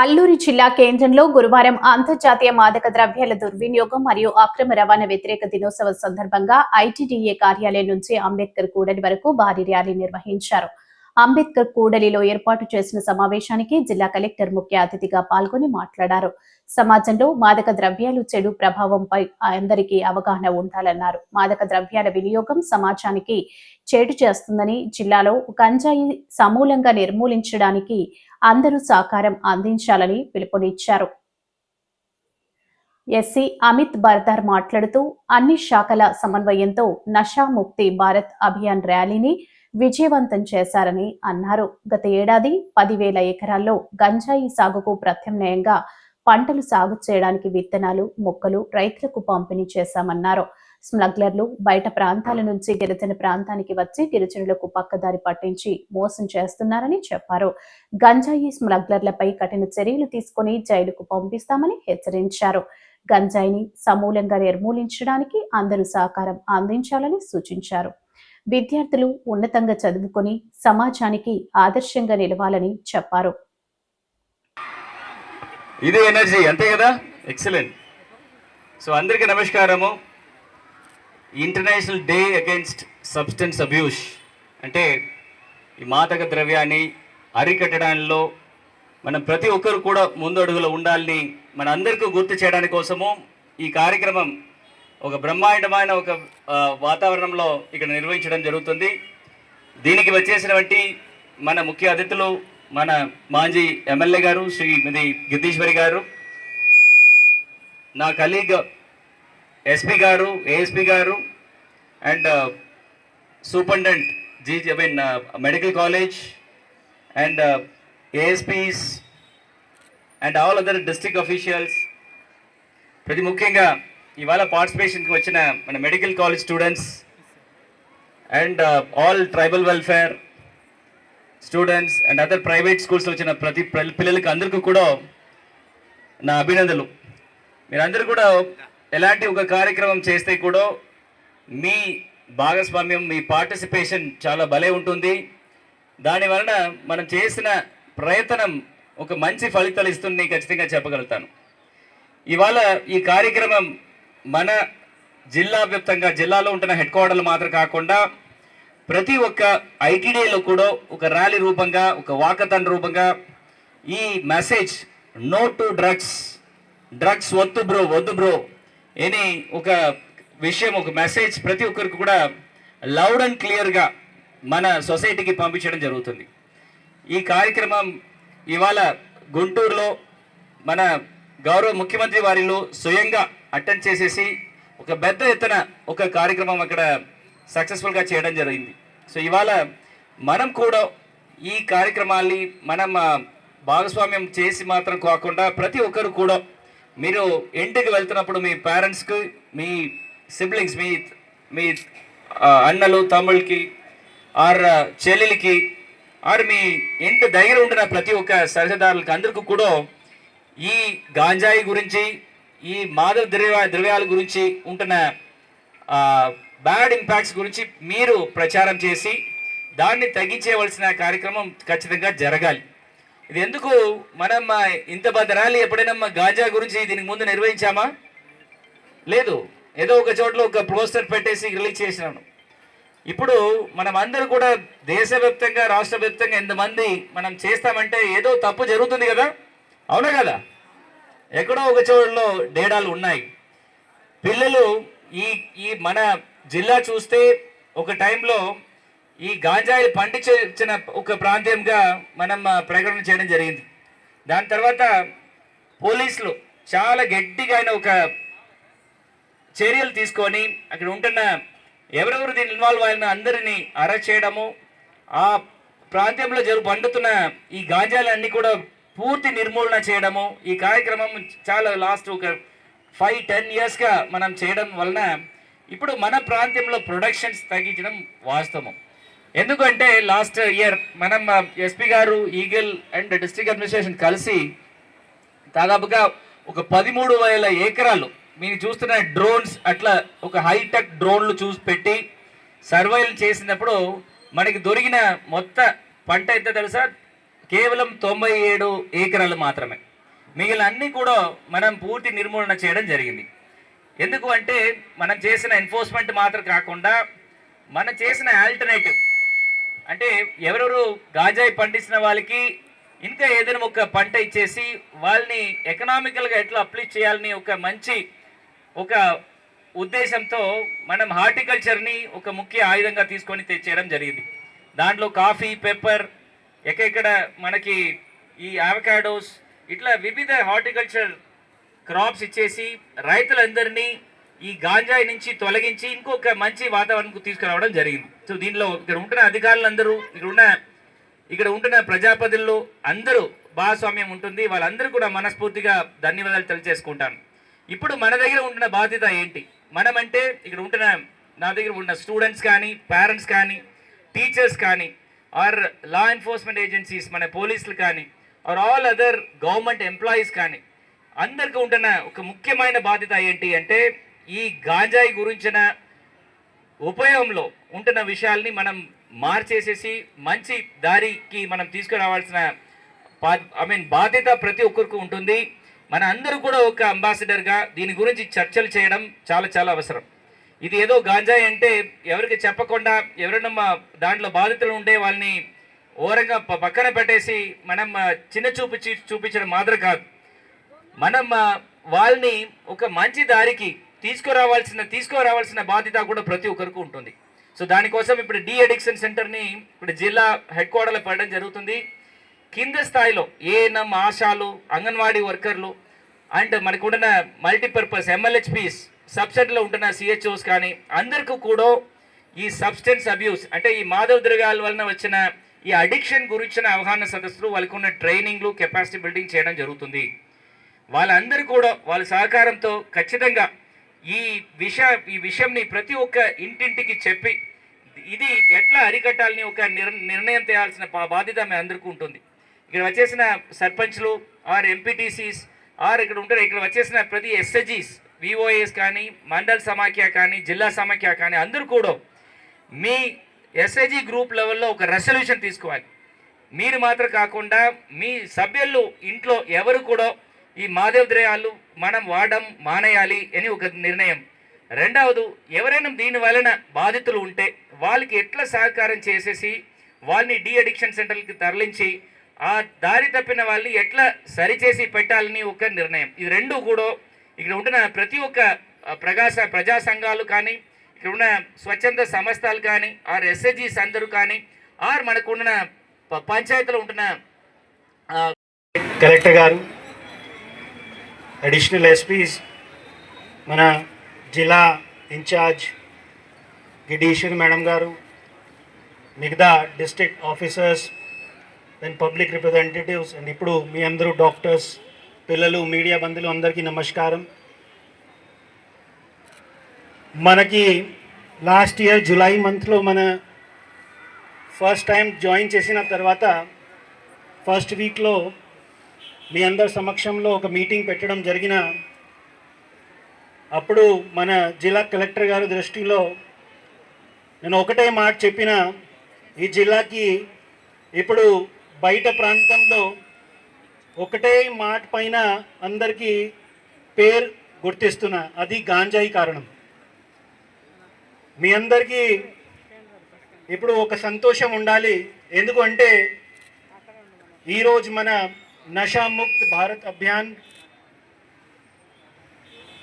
అల్లూరి జిల్లా కేంద్రంలో గురువారం అంతర్జాతీయ మాదక ద్రవ్యాల దుర్వినియోగం మరియు అక్రమ రవాణా వ్యతిరేక దినోత్సవం సందర్భంగా ఐటీడీఏ కార్యాలయం నుంచి అంబేద్కర్ కూడలి వరకు భారీ ర్యాలీ నిర్వహించారు. అంబేద్కర్ కూడలిలో ఏర్పాటు చేసిన సమావేశానికి జిల్లా కలెక్టర్ ముఖ్య అతిథిగా పాల్గొని మాట్లాడారు. సమాజంలో మాదక ద్రవ్యాలు చెడు ప్రభావంపై అందరికీ అవగాహన ఉండాలన్నారు. మాదక ద్రవ్యాల వినియోగం సమాజానికి చేటు చేస్తుందని జిల్లాలో గంజాయి సమూలంగా నిర్మూలించడానికి అందరూ సహకారం అందించాలని పిలుపునిచ్చారు. ఎస్సీ అమిత్ బర్దార్ మాట్లాడుతూ అన్ని శాఖల సమన్వయంతో నషా ముక్తి భారత్ అభియాన్ ర్యాలీని విజయవంతం చేశారని అన్నారు. గత ఏడాది పదివేల ఎకరాల్లో గంజాయి సాగుకు ప్రత్యామ్నాయంగా పంటలు సాగు చేయడానికి విత్తనాలు మొక్కలు రైతులకు పంపిణీ చేశామన్నారు. స్మగ్లర్లు బయట ప్రాంతాల నుంచి గిరిజన ప్రాంతానికి వచ్చి గిరిజనులకు పక్కదారి పట్టించి మోసం చేస్తున్నారని చెప్పారు. గంజాయి స్మగ్లర్లపై కఠిన చర్యలు తీసుకుని జైలుకు పంపిస్తామని హెచ్చరించారు. గంజాయిని సమూలంగా నిర్మూలించడానికి అందరూ సహకారం అందించాలని సూచించారు. విద్యార్థులు ఉన్నతంగా చదువుకొని సమాజానికి ఆదర్శంగా నిలవాలని చెప్పారు. ఇదే ఎనర్జీ అంతే కదా? ఎక్సలెంట్ సో అందరికీ నమస్కారము. International day against substance abuse అంటే ఈ మాదక ద్రవ్యాన్ని అరికట్టడంలో మనం ప్రతి ఒక్కరు కూడా ముందు అడుగులో ఉండాలని మన అందరికీ గుర్తు చేయడానికి కోసము ఈ కార్యక్రమం ఒక బ్రహ్మాండమైన ఒక వాతావరణంలో ఇక్కడ నిర్వహించడం జరుగుతుంది. దీనికి వచ్చేసినటువంటి మన ముఖ్య అతిథులు మన మాజీ ఎమ్మెల్యే గారు శ్రీ శ్రీమతి గిద్దీశ్వరి గారు నా కలీగ్ ఎస్పీ గారు ఏఎస్పీ గారు and superintendent ji I mean medical college and ASPs and all other district officials ప్రతి ముఖ్యంగా ఇవాళ పార్టిసిపేషన్కి వచ్చిన మన medical college students and all tribal welfare students and other private స్కూల్స్లో వచ్చిన ప్రతి పిల్లలకి అందరికీ కూడా నా అభినందనలు. మీరందరూ కూడా ఎలాంటి ఒక కార్యక్రమం చేస్తే కూడా మీ భాగస్వామ్యం మీ పార్టిసిపేషన్ చాలా భలే ఉంటుంది. దాని వలన మనం చేసిన ప్రయత్నం ఒక మంచి ఫలితాలు ఇస్తుంది ఖచ్చితంగా చెప్పగలుగుతాను. ఇవాళ ఈ కార్యక్రమం మన జిల్లా వ్యాప్తంగా జిల్లాలో ఉంటున్న హెడ్ క్వార్టర్లు మాత్రం కాకుండా ప్రతి ఒక్క ఐటీడీలో కూడా ఒక ర్యాలీ రూపంగా ఒక వాకథాన్ రూపంగా ఈ message no to drugs drugs వద్దు బ్రో వద్దు బ్రో అని ఒక విషయం ఒక మెసేజ్ ప్రతి ఒక్కరికి కూడా లౌడ్ అండ్ క్లియర్గా మన సొసైటీకి పంపించడం జరుగుతుంది. ఈ కార్యక్రమం ఇవాళ గుంటూరులో మన గౌరవ ముఖ్యమంత్రి వారిలో స్వయంగా అటెండ్ చేసేసి ఒక పెద్ద ఎత్తున ఒక కార్యక్రమం అక్కడ సక్సెస్ఫుల్గా చేయడం జరిగింది. సో ఇవాళ మనం కూడా ఈ కార్యక్రమాల్ని మనం భాగస్వామ్యం చేసి మాత్రం కాకుండా ప్రతి ఒక్కరు కూడా మీరు ఇంటికి వెళ్తున్నప్పుడు మీ పేరెంట్స్కి మీ సిబ్లింగ్స్ మీ మీ అన్నలు తమ్ముళ్ళకి ఆర్ చెల్లెలకి ఆర్ మీ ఇంటి దగ్గర ఉండిన ప్రతి ఒక్క సరసదారులకి అందరికీ కూడా ఈ గాంజాయి గురించి ఈ మాదక ద్రవ్య ద్రవ్యాల గురించి ఉంటున్న బ్యాడ్ ఇంపాక్ట్స్ గురించి మీరు ప్రచారం చేసి దాన్ని తగ్గించేవలసిన కార్యక్రమం ఖచ్చితంగా జరగాలి. ఇది ఎందుకు మనం ఇంత పెద్ద ర్యాలీ ఎప్పుడైనా గాంజా గురించి దీనికి ముందు నిర్వహించామా? లేదు. ఏదో ఒక చోట్ల ఒక పోస్టర్ పెట్టేసి రిలీజ్ చేసినాను. ఇప్పుడు మనం అందరూ కూడా దేశవ్యాప్తంగా రాష్ట్ర వ్యాప్తంగా ఎంతమంది మనం చేస్తామంటే ఏదో తప్పు జరుగుతుంది కదా? అవునా కదా? ఎక్కడో ఒక చోటులో డేడాలు ఉన్నాయి. పిల్లలు ఈ ఈ మన జిల్లా చూస్తే ఒక టైంలో ఈ గాంజాయిలు పండించిన ఒక ప్రాంతంగా మనం ప్రకటన చేయడం జరిగింది. దాని తర్వాత పోలీసులు చాలా గట్టిగా అయిన ఒక చర్యలు తీసుకొని అక్కడ ఉంటున్న ఎవరెవరు దీని ఇన్వాల్వ్ అయిన అందరినీ అరెస్ట్ చేయడము ఆ ప్రాంతంలో జరుగు పండుతున్న ఈ గాంజాలన్నీ కూడా పూర్తి నిర్మూలన చేయడము ఈ కార్యక్రమం చాలా లాస్ట్ ఒక ఫైవ్ టెన్ ఇయర్స్గా మనం చేయడం వలన ఇప్పుడు మన ప్రాంతంలో ప్రొడక్షన్స్ తగ్గించడం వాస్తవం. ఎందుకంటే లాస్ట్ ఇయర్ మనం ఎస్పీ గారు ఈగిల్ అండ్ డిస్ట్రిక్ట్ అడ్మినిస్ట్రేషన్ కలిసి దాదాపుగా ఒక పదిమూడు వేల ఎకరాలు మీరు చూస్తున్న డ్రోన్స్ అట్లా ఒక హైటెక్ డ్రోన్లు చూసి పెట్టి సర్వైల్ చేసినప్పుడు మనకి దొరికిన మొత్త పంట ఎంత తెలుసా? కేవలం తొంభై ఏడు ఏకరాలు మాత్రమే. మిగిలిన కూడా మనం పూర్తి నిర్మూలన చేయడం జరిగింది. ఎందుకు అంటే మనం చేసిన ఎన్ఫోర్స్మెంట్ మాత్రం కాకుండా మనం చేసిన ఆల్టర్నేటివ్ అంటే ఎవరెవరు గాజాయి పండించిన వాళ్ళకి ఇంకా ఏదైనా ఒక పంట ఇచ్చేసి వాళ్ళని ఎకనామికల్గా ఎట్లా అప్లై చేయాలని ఒక మంచి ఒక ఉద్దేశంతో మనం హార్టికల్చర్ని ఒక ముఖ్య ఆయుధంగా తీసుకొని తెచ్చేయడం జరిగింది. దాంట్లో కాఫీ పెప్పర్ ఎక్కడ మనకి ఈ అవకాడోస్ ఇట్లా వివిధ హార్టికల్చర్ క్రాప్స్ ఇచ్చేసి రైతులందరినీ ఈ గాంజాయి నుంచి తొలగించి ఇంకొక మంచి వాతావరణంకు తీసుకురావడం జరిగింది. సో దీనిలో ఇక్కడ ఉంటున్న అధికారులందరూ ఇక్కడ ఉన్న ఇక్కడ ఉంటున్న ప్రజాపతుల్లో అందరూ భాగస్వామ్యం ఉంటుంది. వాళ్ళందరూ కూడా మనస్ఫూర్తిగా ధన్యవాదాలు తెలియజేసుకుంటాను. ఇప్పుడు మన దగ్గర ఉంటున్న బాధ్యత ఏంటి? మనమంటే ఇక్కడ ఉంటున్న నా దగ్గర ఉన్న స్టూడెంట్స్ కానీ పేరెంట్స్ కానీ టీచర్స్ కానీ ఆర్ లా ఎన్ఫోర్స్మెంట్ ఏజెన్సీస్ మన పోలీసులు కానీ or all other government employees కానీ అందరికీ ఉంటున్న ఒక ముఖ్యమైన బాధ్యత ఏంటి అంటే ఈ గాంజాయి గురించిన ఉపయోగంలో ఉంటున్న విషయాల్ని మనం మార్చేసేసి మంచి దారికి మనం తీసుకురావాల్సిన ఐ మీన్ బాధ్యత ప్రతి ఒక్కరికి ఉంటుంది. మన అందరూ కూడా ఒక అంబాసిడర్గా దీని గురించి చర్చలు చేయడం చాలా చాలా అవసరం. ఇది ఏదో గాంజాయి అంటే ఎవరికి చెప్పకుండా ఎవరైనా మా దాంట్లో బాధితులు ఉండే వాళ్ళని ఓరంగా పక్కన పెట్టేసి మనం చిన్న చూపించి చూపించడం మాత్రం కాదు. మనం వాళ్ళని ఒక మంచి దారికి తీసుకురావాల్సిన తీసుకురావాల్సిన బాధ్యత కూడా ప్రతి ఒక్కరికి ఉంటుంది. సో దానికోసం ఇప్పుడు డి అడిక్షన్ సెంటర్ని ఇప్పుడు జిల్లా హెడ్ క్వార్టర్లో పెట్టడం జరుగుతుంది. కింద స్థాయిలో ఏఎన్ఎం ఆశాలు అంగన్వాడీ వర్కర్లు అండ్ మనకున్న మల్టీపర్పస్ ఎంఎల్హెచ్పిస్ సబ్సెట్లో ఉంటున్న సిహెచ్ఓస్ కానీ అందరికీ కూడా ఈ సబ్స్టెన్స్ అబ్యూస్ అంటే ఈ మాధవ ద్రవ్యాల వలన వచ్చిన ఈ అడిక్షన్ గురించిన అవగాహన సదస్సులు వాళ్ళకు ఉన్న ట్రైనింగ్లు కెపాసిటీ బిల్డింగ్ చేయడం జరుగుతుంది. వాళ్ళందరూ కూడా వాళ్ళ సహకారంతో ఖచ్చితంగా ఈ విష ఈ విషయంని ప్రతి ఒక్క ఇంటింటికి చెప్పి ఇది ఎట్లా అరికట్టాలని ఒక నిర్ణయం తేయాల్సిన బాధ్యత మీ అందరికీ ఉంటుంది. ఇక్కడ వచ్చేసిన సర్పంచ్లు ఆర్ ఎంపీటీసీస్ ఆర్ ఇక్కడ ఉంటారు ఇక్కడ వచ్చేసిన ప్రతి ఎస్ఎజీస్ విఓఏస్ కానీ మండల్ సమాఖ్య కానీ జిల్లా సమాఖ్య కానీ అందరూ కూడా మీ ఎస్ఐజీ గ్రూప్ లెవెల్లో ఒక రెసల్యూషన్ తీసుకోవాలి. మీరు మాత్రం కాకుండా మీ సభ్యులు ఇంట్లో ఎవరు కూడా ఈ మాదేవ ద్రయాలు మనం వాడడం మానేయాలి అని ఒక నిర్ణయం. రెండవది ఎవరైనా దీని వలన బాధితులు ఉంటే వాళ్ళకి ఎట్లా సహకారం చేసేసి వాళ్ళని డి అడిక్షన్ సెంటర్కి తరలించి ఆ దారి తప్పిన వాళ్ళని ఎట్లా సరిచేసి పెట్టాలని ఒక నిర్ణయం. ఇది రెండు కూడా ఇక్కడ ఉంటున్న ప్రతి ఒక్క ప్రకాశ ప్రజా సంఘాలు కానీ ఇక్కడ ఉన్న స్వచ్ఛంద సంస్థలు కానీ ఆర్ ఎస్ఎజీస్ అందరూ కానీ ఆర్ మనకున్న ప- పంచాయతీలో ఉంటున్న కలెక్టర్ గారు అడిషనల్ ఎస్పీస్ మన జిల్లా ఇన్ఛార్జ్ గిడీశ్వర్ మేడం గారు మిగతా district officers then public representatives and ఇప్పుడు మీ అందరూ డాక్టర్స్ పిల్లలు మీడియా బంధువులు అందరికీ నమస్కారం. మనకి లాస్ట్ ఇయర్ జులై మంత్లో మన ఫస్ట్ టైం జాయిన్ చేసిన తర్వాత ఫస్ట్ వీక్లో మీ అందరి సమక్షంలో ఒక మీటింగ్ పెట్టడం జరిగిన అప్పుడు మన జిల్లా కలెక్టర్ గారి దృష్టిలో నేను ఒకటే మాట చెప్పిన ఈ జిల్లాకి ఇప్పుడు బయట ప్రాంతంలో ఒకటే మాట పైన అందరికీ పేరు గుర్తిస్తున్నా అది గాంజాయి కారణం. మీ అందరికీ ఇప్పుడు ఒక సంతోషం ఉండాలి. ఎందుకంటే ఈరోజు మన నషాముక్త్ భారత్ అభియాన్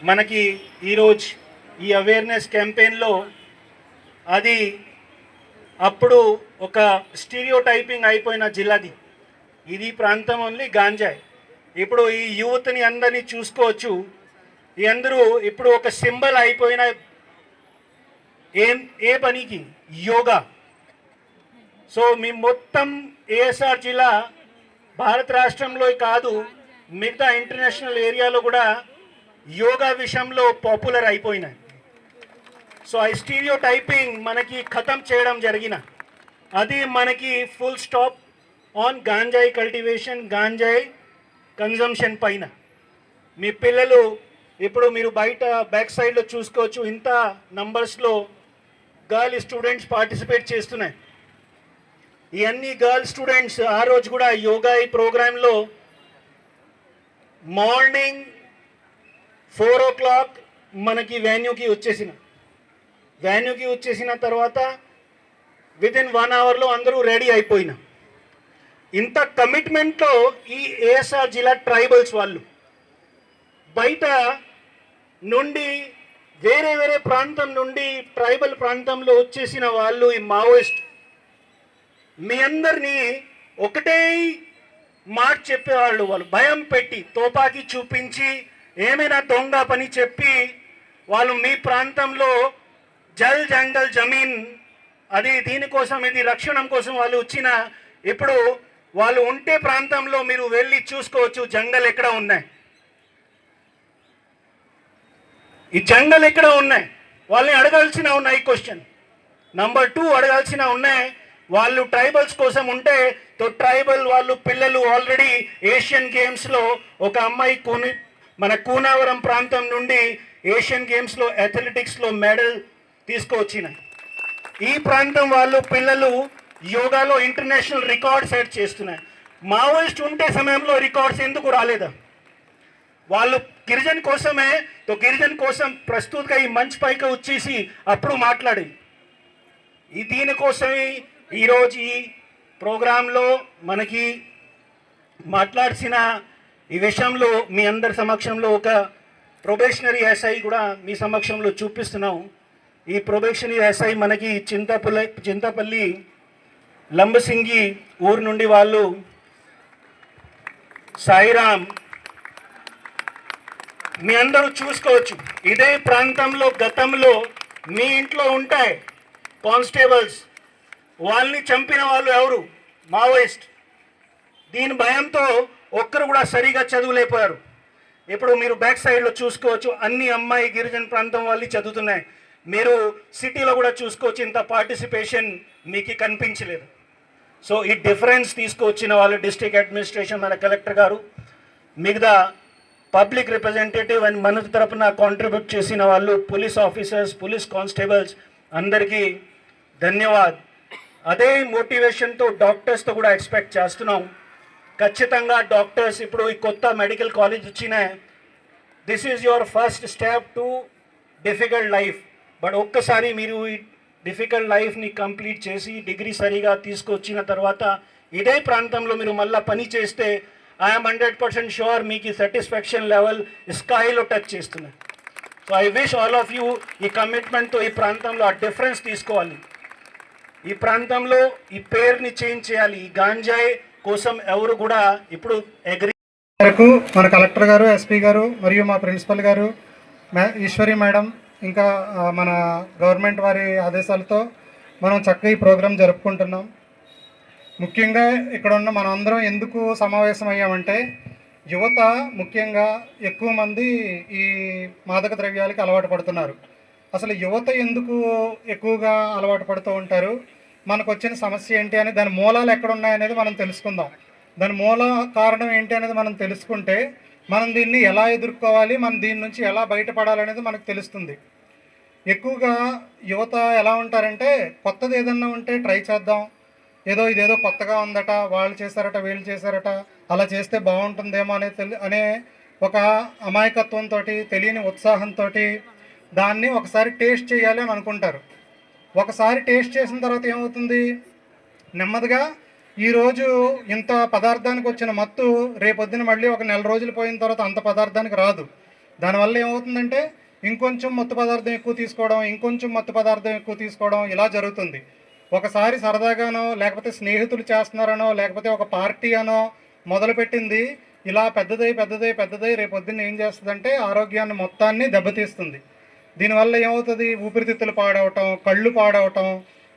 మనకి ఈరోజు ఈ అవేర్నెస్ క్యాంపెయిన్లో అది అప్పుడు ఒక స్టీరియో టైపింగ్ అయిపోయిన జిల్లాది. ఇది ప్రాంతం ఓన్లీ గాంజాయ్ ఇప్పుడు ఈ యూత్ని అందరినీ చూసుకోవచ్చు. ఈ అందరూ ఇప్పుడు ఒక సింబల్ అయిపోయిన ఏం ఏ పనికి? యోగా. సో మీ మొత్తం ఏఎస్ఆర్ జిల్లా భారత రాష్ట్రంలో కాదు మిగతా ఇంటర్నేషనల్ ఏరియాలో కూడా యోగా విషయంలో పాపులర్ అయిపోయినాయి. సో ఆ స్టీరియో టైపింగ్ మనకి ఖతం చేయడం జరిగిన. అది మనకి ఫుల్ స్టాప్ ఆన్ గాంజాయి కల్టివేషన్ గాంజాయి కన్జంప్షన్ పైన. మీ పిల్లలు ఇప్పుడు మీరు బయట బ్యాక్ సైడ్లో చూసుకోవచ్చు ఇంత నంబర్స్లో గర్ల్ స్టూడెంట్స్ పార్టిసిపేట్ చేస్తున్నాయి. ఇవన్నీ గర్ల్ స్టూడెంట్స్ ఆ రోజు కూడా యోగా ఈ ప్రోగ్రాంలో మార్నింగ్ ఫోర్ ఓ క్లాక్ మనకి వెన్యూకి వచ్చేసిన. వెన్యూకి వచ్చేసిన తర్వాత విత్ ఇన్ వన్ అవర్లో అందరూ రెడీ అయిపోయినా. ఇంత కమిట్మెంట్తో ఈ ఏఎస్ఆర్ జిల్లా ట్రైబల్స్ వాళ్ళు బయట నుండి వేరే వేరే ప్రాంతం నుండి ట్రైబల్ ప్రాంతంలో వచ్చేసిన వాళ్ళు ఈ మావోయిస్ట్. మీ అందరినీ ఒకటే మాట చెప్పేవాళ్ళు వాళ్ళు. భయం పెట్టి తోపాకి చూపించి ఏమైనా దొంగ పని చెప్పి వాళ్ళు మీ ప్రాంతంలో జల్ జంగల్ జమీన్ అది దీనికోసం ఇది రక్షణం కోసం వాళ్ళు వచ్చిన ఇప్పుడు వాళ్ళు ఉంటే ప్రాంతంలో మీరు వెళ్ళి చూసుకోవచ్చు. జంగలు ఎక్కడ ఉన్నాయి? ఈ జంగలు ఎక్కడ ఉన్నాయి? వాళ్ళని అడగాల్సిన ఉన్నాయి క్వశ్చన్ నంబర్ టూ అడగాల్సిన ఉన్నాయి. వాళ్ళు ట్రైబల్స్ కోసం ఉంటే తో ట్రైబల్ వాళ్ళు పిల్లలు ఆల్రెడీ ఏషియన్ గేమ్స్లో ఒక అమ్మాయి కూని మన కూనావరం ప్రాంతం నుండి ఏషియన్ గేమ్స్లో అథ్లెటిక్స్లో మెడల్ తీసుకువచ్చిన ఈ ప్రాంతం వాళ్ళు పిల్లలు యోగాలో ఇంటర్నేషనల్ రికార్డ్ సెట్ చేస్తున్నాయి. మావోయిస్ట్ ఉంటే సమయంలో రికార్డ్స్ ఎందుకు రాలేదా? వాళ్ళు గిరిజన్ కోసమే గిరిజన్ కోసం ప్రస్తుతంగా ఈ మంచ్ పైకి వచ్చేసి అప్పుడు మాట్లాడి ఈ దీనికోసమే ఈరోజు ఈ ప్రోగ్రాంలో మనకి మాట్లాడిసిన ఈ విషయంలో మీ అందరి సమక్షంలో ఒక ప్రొబేషనరీ ఎస్ఐ కూడా మీ సమక్షంలో చూపిస్తున్నాం. ఈ ప్రొబేషనరీ ఎస్ఐ మనకి చింతపల్లి చింతపల్లి లంబసింగి ఊరు నుండి వాళ్ళు సాయిరామ్ మీ అందరూ చూసుకోవచ్చు. ఇదే ప్రాంతంలో గతంలో మీ ఇంట్లో ఉంటాయి కానిస్టేబుల్స్. వాళ్ళని చంపిన వాళ్ళు ఎవరు? మావోయిస్ట్. దీని భయంతో ఒక్కరు కూడా సరిగా చదువులేకపోయారు. ఇప్పుడు మీరు బ్యాక్ సైడ్లో చూసుకోవచ్చు. అన్ని అమ్మాయి గిరిజన ప్రాంతం వాళ్ళు చదువుతున్నాయి. మీరు సిటీలో కూడా చూసుకోవచ్చు. ఇంత పార్టిసిపేషన్ మీకు కనిపించలేదు. సో ఈ డిఫరెన్స్ తీసుకొచ్చిన వాళ్ళు డిస్ట్రిక్ట్ అడ్మినిస్ట్రేషన్ మన కలెక్టర్ గారు మిగతా పబ్లిక్ రిప్రజెంటేటివ్ అండ్ మన తరపున కాంట్రిబ్యూట్ చేసిన వాళ్ళు పోలీస్ ఆఫీసర్స్ పోలీస్ కానిస్టేబుల్స్ అందరికీ ధన్యవాద్. అదే మోటివేషన్తో డాక్టర్స్తో కూడా ఎక్స్పెక్ట్ చేస్తున్నాం. ఖచ్చితంగా డాక్టర్స్ ఇప్పుడు ఈ కొత్త మెడికల్ కాలేజ్ వచ్చిన this is your first step to difficult life but ఒక్కసారి మీరు ఈ డిఫికల్ట్ లైఫ్ని కంప్లీట్ చేసి డిగ్రీ సరిగా తీసుకొచ్చిన తర్వాత ఇదే ప్రాంతంలో మీరు మళ్ళీ పని చేస్తే ఐఎమ్ హండ్రెడ్ పర్సెంట్ షూర్ మీకు సాటిస్ఫాక్షన్ లెవెల్ స్కైలో టచ్ చేస్తున్నాయి so I wish all of you ఈ కమిట్మెంట్తో ఈ ప్రాంతంలో ఆ డిఫరెన్స్ తీసుకోవాలి. ఈ ప్రాంతంలో ఈ పేరుని చేంజ్ చేయాలి. ఈ గాంజాయ్ కోసం ఎవరు కూడా ఇప్పుడు అగ్రి వరకు మన కలెక్టర్ గారు ఎస్పీ గారు మరియు మా ప్రిన్సిపల్ గారు ఈశ్వరి మేడం ఇంకా మన గవర్నమెంట్ వారి ఆదేశాలతో మనం చక్కగా ఈ ప్రోగ్రాం జరుపుకుంటున్నాం. ముఖ్యంగా ఇక్కడ ఉన్న మనందరం ఎందుకు సమావేశం అయ్యామంటే యువత ముఖ్యంగా ఎక్కువ మంది ఈ మాదక ద్రవ్యాలకి అలవాటు పడుతున్నారు. అసలు యువత ఎందుకు ఎక్కువగా అలవాటు పడుతూ ఉంటారు? మనకు వచ్చిన సమస్య ఏంటి అని దాని మూలాలు ఎక్కడ ఉన్నాయనేది మనం తెలుసుకుందాం. దాని మూల కారణం ఏంటి అనేది మనం తెలుసుకుంటే మనం దీన్ని ఎలా ఎదుర్కోవాలి మనం దీని నుంచి ఎలా బయటపడాలనేది మనకు తెలుస్తుంది. ఎక్కువగా యువత ఎలా ఉంటారంటే కొత్తది ఏదన్నా ఉంటే ట్రై చేద్దాం. ఏదో ఇదేదో కొత్తగా ఉందట వాళ్ళు చేశారట వీళ్ళు చేశారట అలా చేస్తే బాగుంటుందేమో అనే తెలి అనే ఒక అమాయకత్వంతో తెలియని ఉత్సాహంతో దాన్ని ఒకసారి టేస్ట్ చేయాలి అని అనుకుంటారు. ఒకసారి టేస్ట్ చేసిన తర్వాత ఏమవుతుంది? నెమ్మదిగా ఈరోజు ఇంత పదార్థానికి వచ్చిన మత్తు రేపొద్దున మళ్ళీ ఒక నెల రోజులు పోయిన తర్వాత అంత పదార్థానికి రాదు. దానివల్ల ఏమవుతుందంటే ఇంకొంచెం మత్తు పదార్థం ఎక్కువ తీసుకోవడం ఇంకొంచెం మత్తు పదార్థం ఎక్కువ తీసుకోవడం ఇలా జరుగుతుంది. ఒకసారి సరదాగానో లేకపోతే స్నేహితులు చేస్తున్నారనో లేకపోతే ఒక పార్టీ అనో మొదలుపెట్టింది. ఇలా పెద్దదై పెద్దదై పెద్దదై రేపొద్దున్న ఏం చేస్తుందంటే ఆరోగ్యాన్ని మొత్తాన్ని దెబ్బతీస్తుంది. దీనివల్ల ఏమవుతుంది? ఊపిరితిత్తులు పాడవటం కళ్ళు పాడవటం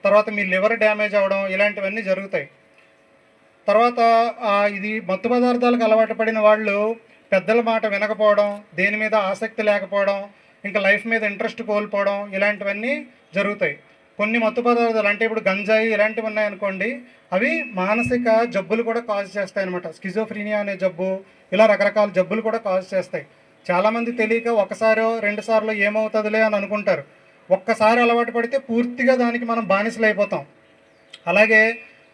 తర్వాత మీ లివర్ డ్యామేజ్ అవ్వడం ఇలాంటివన్నీ జరుగుతాయి. తర్వాత ఇది మత్తు పదార్థాలకు అలవాటు పడిన వాళ్ళు పెద్దల మాట వినకపోవడం దేని మీద ఆసక్తి లేకపోవడం ఇంకా లైఫ్ మీద ఇంట్రెస్ట్ కోల్పోవడం ఇలాంటివన్నీ జరుగుతాయి. కొన్ని మత్తు పదార్థాలు అంటే ఇప్పుడు గంజాయి ఇలాంటివి ఉన్నాయనుకోండి అవి మానసిక జబ్బులు కూడా కాజ్ చేస్తాయి అనమాట స్కిజోఫ్రీనియా అనే జబ్బు ఇలా రకరకాల జబ్బులు కూడా కాజ్ చేస్తాయి. చాలామంది తెలియక ఒకసారో రెండుసార్లు ఏమవుతుందిలే అని అనుకుంటారు. ఒక్కసారి అలవాటు పడితే పూర్తిగా దానికి మనం బానిసలు అయిపోతాం అలాగే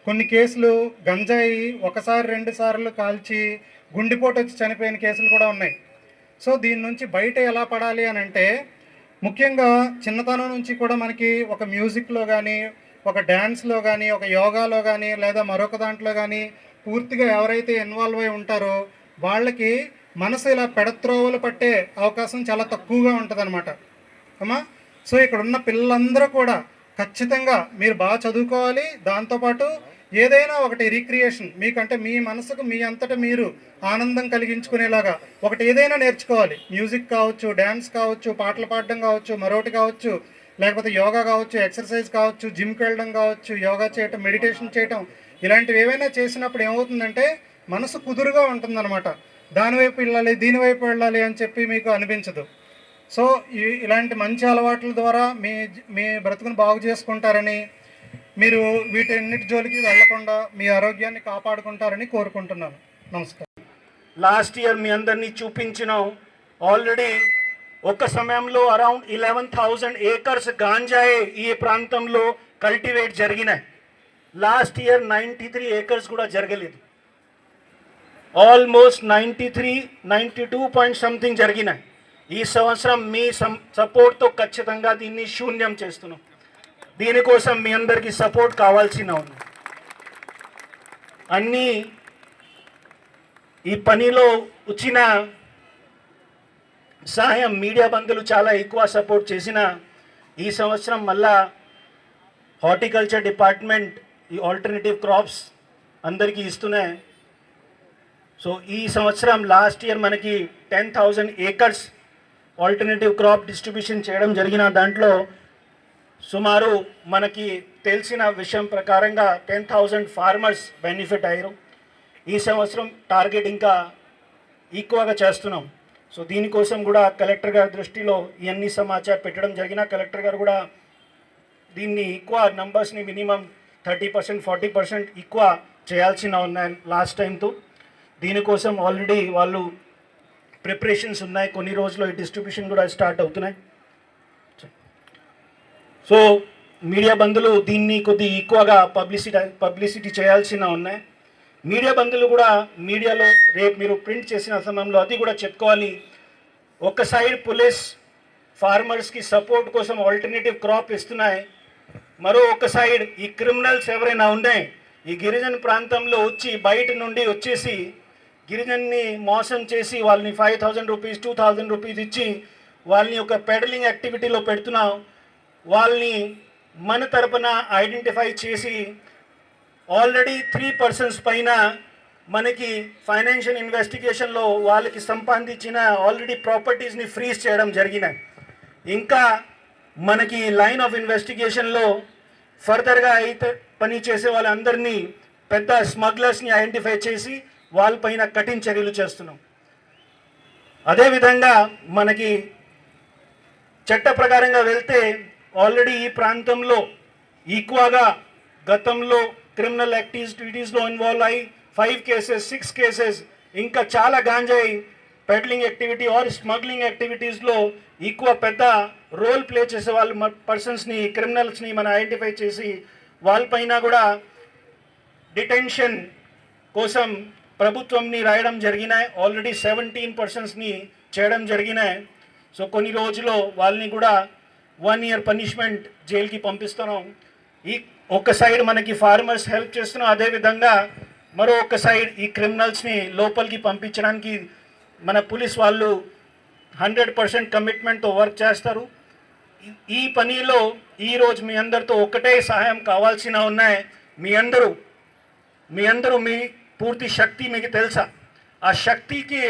కొన్ని కేసులు గంజాయి ఒకసారి రెండు సార్లు కాల్చి గుండెపోటు వచ్చి చనిపోయిన కేసులు కూడా ఉన్నాయి. సో దీని నుంచి బయట ఎలా పడాలి అని అంటే ముఖ్యంగా చిన్నతనం నుంచి కూడా మనకి ఒక మ్యూజిక్లో కానీ ఒక డ్యాన్స్లో కానీ ఒక యోగాలో కానీ లేదా మరొక దాంట్లో కానీ పూర్తిగా ఎవరైతే ఇన్వాల్వ్ అయి ఉంటారో వాళ్ళకి మనసు ఇలా పెడత్రోవలు పట్టే అవకాశం చాలా తక్కువగా ఉంటుంది అమ్మా! సో ఇక్కడ ఉన్న పిల్లలందరూ కూడా ఖచ్చితంగా మీరు బాగా చదువుకోవాలి. దాంతోపాటు ఏదైనా ఒకటి రీక్రియేషన్ మీకంటే మీ మనసుకు మీ అంతటా మీరు ఆనందం కలిగించుకునేలాగా ఒకటి ఏదైనా నేర్చుకోవాలి. మ్యూజిక్ కావచ్చు డ్యాన్స్ కావచ్చు పాటలు పాడడం కావచ్చు మరొకటి కావచ్చు లేకపోతే యోగా కావచ్చు ఎక్సర్సైజ్ కావచ్చు జిమ్కి వెళ్ళడం కావచ్చు యోగా చేయటం మెడిటేషన్ చేయటం ఇలాంటివి ఏవైనా చేసినప్పుడు ఏమవుతుందంటే మనసు కుదురుగా ఉంటుందన్నమాట. దానివైపు వెళ్ళాలి దీనివైపు వెళ్ళాలి అని చెప్పి మీకు అనిపించదు. సో ఇలాంటి మంచి అలవాట్ల ద్వారా మీ మీ బ్రతుకును బాగు చేసుకుంటారని మీరు వీటన్నిటి జోలికి వెళ్ళకుండా మీ ఆరోగ్యాన్ని కాపాడుకుంటారని కోరుకుంటున్నాను. నమస్కారం. లాస్ట్ ఇయర్ మీ అందరినీ చూపించినాం ఆల్రెడీ ఒక సమయంలో అరౌండ్ ఇలెవెన్ థౌజండ్ ఏకర్స్ గాంజాయే ఈ ప్రాంతంలో కల్టివేట్ జరిగినాయి. Last year ninety three acres కూడా జరగలేదు. Almost ninety three ninety two point something జరిగినాయి. ఈ సంవత్సరం మీ సపోర్ట్తో ఖచ్చితంగా దీన్ని శూన్యం చేస్తున్నాం. దీనికోసం మీ అందరికీ సపోర్ట్ కావాల్సిన ఉంది అన్నీ ఈ పనిలో వచ్చిన సహాయం మీడియా బంధువులు చాలా ఎక్కువ సపోర్ట్ చేసిన ఈ సంవత్సరం మళ్ళా హార్టికల్చర్ డిపార్ట్మెంట్ ఈ ఆల్టర్నేటివ్ క్రాప్స్ అందరికీ ఇస్తున్నాయి సో ఈ సంవత్సరం లాస్ట్ ఇయర్ మనకి ten thousand acres alternative crop distribution చేయడం జరిగిన దాంట్లో సుమారు మనకి తెలిసిన విషయం ప్రకారంగా టెన్ థౌజండ్ ఫార్మర్స్ బెనిఫిట్ అయ్యారు. ఈ సంవత్సరం టార్గెట్ ఇంకా ఎక్కువగా చేస్తున్నాం. సో దీనికోసం కూడా కలెక్టర్ గారి దృష్టిలో ఇవన్నీ సమాచారం పెట్టడం జరిగిన కలెక్టర్ గారు కూడా దీన్ని ఎక్కువ నంబర్స్ని minimum thirty percent forty percent ఎక్కువ చేయాల్సిన ఉన్నాయి లాస్ట్ టైంతో దీనికోసం ఆల్రెడీ వాళ్ళు ప్రిపరేషన్స్ ఉన్నాయి. కొన్ని రోజుల్లో ఈ డిస్ట్రిబ్యూషన్ కూడా స్టార్ట్ అవుతున్నాయి. సో మీడియా బంధువులు దీన్ని కొద్ది ఎక్కువగా పబ్లిసిటీ పబ్లిసిటీ చేయాల్సిన ఉన్నాయి. మీడియా బంధువులు కూడా మీడియాలో రేపు మీరు ప్రింట్ చేసిన సమయంలో అది కూడా చెప్పుకోవాలి. ఒక సైడ్ పోలీస్ ఫార్మర్స్కి సపోర్ట్ కోసం ఆల్టర్నేటివ్ క్రాప్ ఇస్తున్నాయి. మరో ఒక సైడ్ ఈ క్రిమినల్స్ ఎవరైనా ఉన్నాయి ఈ గిరిజన ప్రాంతంలో వచ్చి బయట నుండి వచ్చేసి గిరిజన్ని మోసం చేసి వాళ్ళని five thousand rupees two thousand rupees ఇచ్చి వాళ్ళని ఒక పెడలింగ్ యాక్టివిటీలో పెడుతున్నాం. వాళ్ళని మన తరపున ఐడెంటిఫై చేసి ఆల్రెడీ త్రీ పర్సన్స్ పైన మనకి ఫైనాన్షియల్ ఇన్వెస్టిగేషన్లో వాళ్ళకి సంపాదించిన ఆల్రెడీ ప్రాపర్టీస్ని ఫ్రీజ్ చేయడం జరిగినాయి ఇంకా మనకి లైన్ ఆఫ్ ఇన్వెస్టిగేషన్లో ఫర్దర్గా అయితే పని చేసే వాళ్ళందరినీ పెద్ద స్మగ్లర్స్ని ఐడెంటిఫై చేసి వాళ్ళపైన కఠిన చర్యలు చేస్తున్నాం. అదేవిధంగా మనకి చట్ట ప్రకారంగా వెళ్తే ఆల్రెడీ ఈ ప్రాంతంలో ఎక్కువగా గతంలో క్రిమినల్ యాక్టివిటీస్లో ఇన్వాల్వ్ అయ్యి ఫైవ్ కేసెస్ సిక్స్ కేసెస్ ఇంకా చాలా గాంజాయి పెడ్లింగ్ యాక్టివిటీ ఆర్ స్మగ్లింగ్ యాక్టివిటీస్లో ఎక్కువ పెద్ద రోల్ ప్లే చేసే వాళ్ళు పర్సన్స్ని క్రిమినల్స్ని మనం ఐడెంటిఫై చేసి వాళ్ళపైన కూడా డిటెన్షన్ కోసం ప్రభుత్వంని రాయడం జరిగినాయి. ఆల్రెడీ సెవెంటీన్ పర్సన్స్ని చేయడం జరిగినాయి. సో కొన్ని రోజుల్లో వాళ్ళని కూడా వన్ ఇయర్ పనిష్మెంట్ జైలుకి పంపిస్తున్నాం. ఈ ఒక సైడ్ మనకి ఫార్మర్స్ హెల్ప్ చేస్తున్నాం అదేవిధంగా మరో ఒక సైడ్ ఈ క్రిమినల్స్ని లోపలికి పంపించడానికి మన పోలీస్ వాళ్ళు హండ్రెడ్ పర్సెంట్ కమిట్మెంట్తో వర్క్ చేస్తారు. ఈ- ఈ పనిలో ఈరోజు మీ అందరితో ఒకటే సహాయం కావాల్సిన ఉన్నాయి. మీ అందరూ మీ అందరూ మీ పూర్తి శక్తి మీకు తెలుసా? ఆ శక్తికి